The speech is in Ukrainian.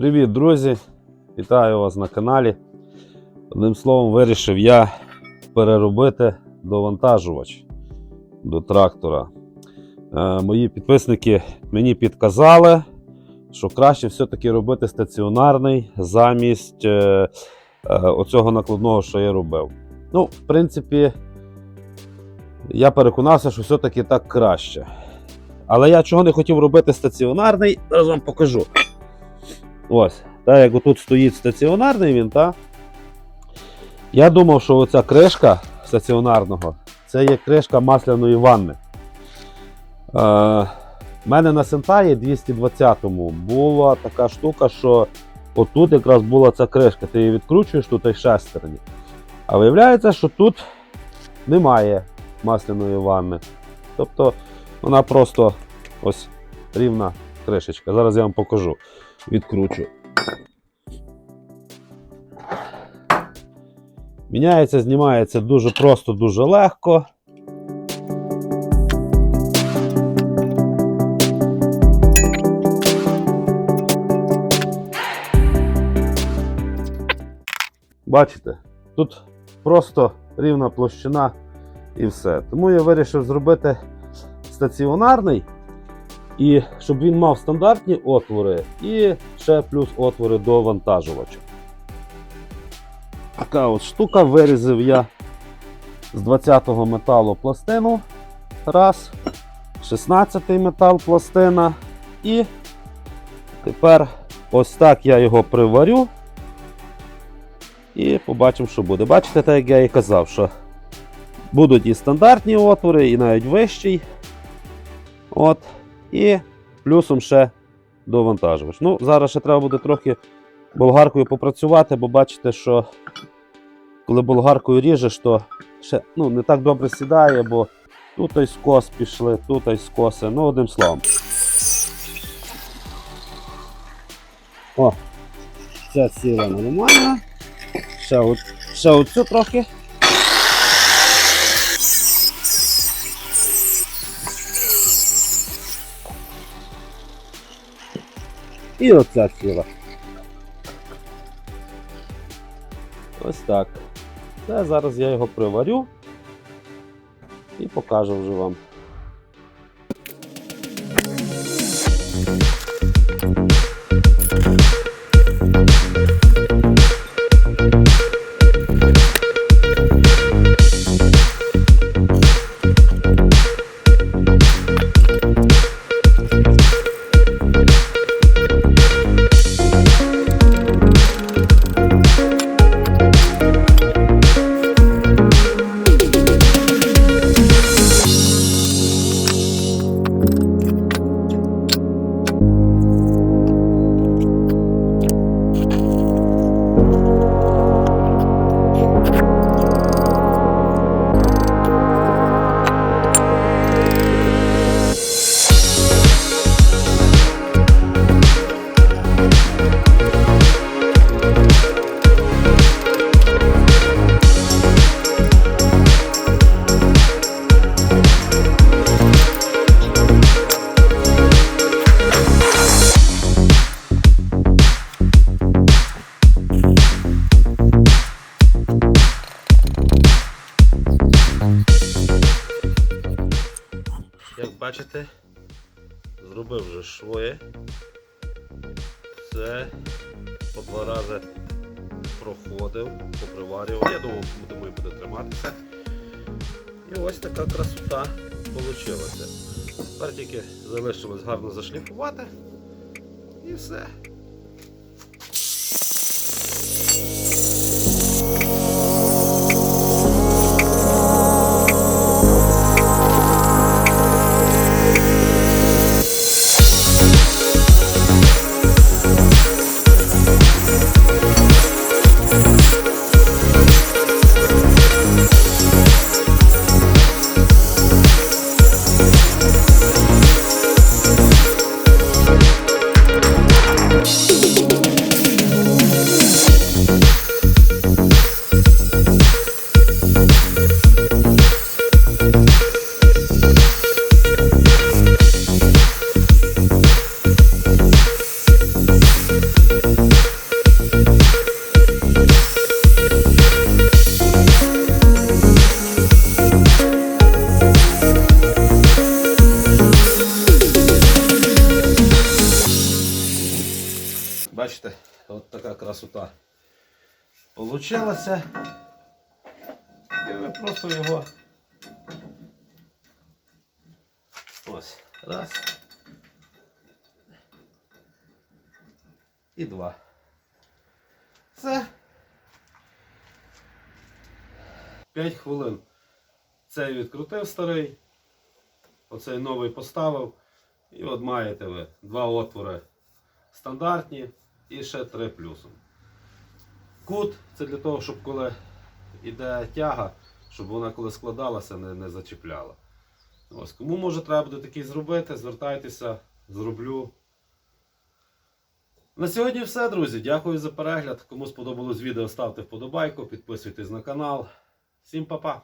Привіт, друзі! Вітаю вас на каналі. Одним словом, вирішив я переробити довантажувач до трактора. Е, мої підписники мені підказали, що краще все-таки робити стаціонарний замість е, е, оцього накладного, що я робив. Ну, в принципі, я переконався, що все-таки так краще. Але я чого не хотів робити стаціонарний, зараз вам покажу. Ось, так як отут стоїть стаціонарний він, та, я думав, що оця кришка стаціонарного це є кришка масляної ванни. Е, в мене на Сентаї 220-му була така штука, що отут якраз була ця кришка. Ти її відкручуєш тут і шестерні. А виявляється, що тут немає масляної ванни. Тобто вона просто ось рівна кришечка. Зараз я вам покажу. Відкручу. Міняється, знімається дуже просто, дуже легко. Бачите, тут просто рівна площина і все. Тому я вирішив зробити стаціонарний, і щоб він мав стандартні отвори і ще плюс отвори до вантажувача. Така от штука вирізав я з 20-го металу пластину. Раз, 16-й метал пластина. І тепер ось так я його приварю. І побачимо, що буде. Бачите, так як я і казав, що будуть і стандартні отвори, і навіть вищий. От. І плюсом ще довантажувач. Ну, зараз ще треба буде трохи болгаркою попрацювати, бо бачите, що коли болгаркою ріжеш, то ще ну, не так добре сідає, бо тут й скос пішли, тут й скоси. Ну, одним словом. О, ця сіла нормально. Ще, от, ще оцю трохи. І оця сіла. Ось так. Це зараз я його приварю і покажу вже вам. Бачите, зробив вже швоє. Це по два рази проходив, поприварював. Я думав, думаю, буде триматися. І ось така красота вийшла. Тепер тільки залишилось гарно зашліфувати. І все. Бачите, от така красота получилася. І ви просто його. Ось. Раз. І два. Це 5 хвилин. Цей відкрутив старий. Оцей новий поставив. І от маєте ви два отвори стандартні і ще три плюсом. Кут це для того, щоб коли йде тяга, щоб вона коли складалася, не, не зачіпляла. Ось, кому може треба буде такий зробити, звертайтеся, зроблю. На сьогодні все, друзі. Дякую за перегляд. Кому сподобалось відео, ставте вподобайку, підписуйтесь на канал. Всім па-па!